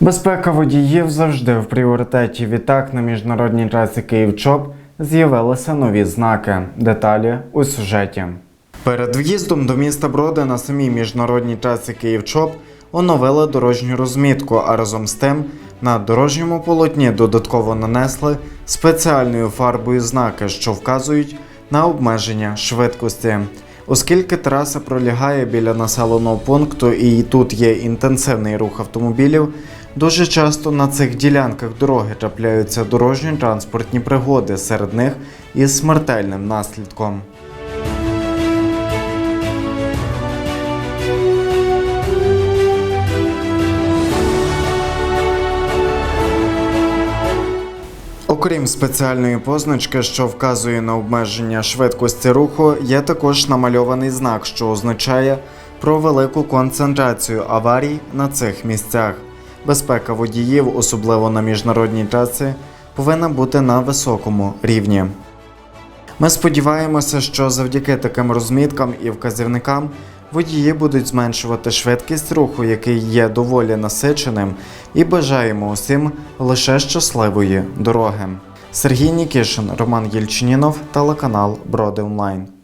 Безпека водіїв завжди в пріоритеті. Відтак на міжнародній трасі Київ-Чоп з'явилися нові знаки. Деталі у сюжеті. Перед в'їздом до міста Броди на самій міжнародній трасі Київ-Чоп оновили дорожню розмітку, а разом з тим на дорожньому полотні додатково нанесли спеціальною фарбою знаки, що вказують на обмеження швидкості. Оскільки траса пролягає біля населеного пункту і тут є інтенсивний рух автомобілів, дуже часто на цих ділянках дороги трапляються дорожньо-транспортні пригоди, серед них із смертельним наслідком. Окрім спеціальної позначки, що вказує на обмеження швидкості руху, є також намальований знак, що означає про велику концентрацію аварій на цих місцях. Безпека водіїв, особливо на міжнародній трасі, повинна бути на високому рівні. Ми сподіваємося, що завдяки таким розміткам і вказівникам водії будуть зменшувати швидкість руху, який є доволі насиченим, і бажаємо усім лише щасливої дороги. Сергій Нікішин, Роман Єльчинінов, телеканал Броди Онлайн.